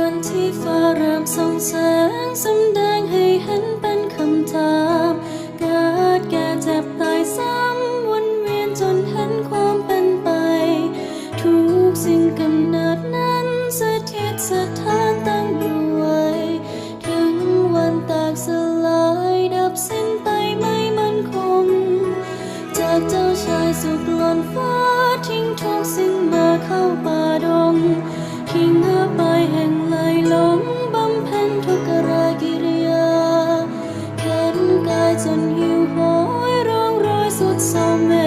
วันที่ฟ้ารามส่องแสงสำแดงให้เห็นเป็นคำถามเกิดแก่เจ็บตายซ้ำวนเวียนจนเห็นความเป็นไป ทุกสิ่งกำเนิดนั้นสถิตสถานตั้งอยู่ไวถึงวันแตกสลายดับสิ้นไปไม่มั่นคง จากเจ้าชายสุดล้นฟ้า so many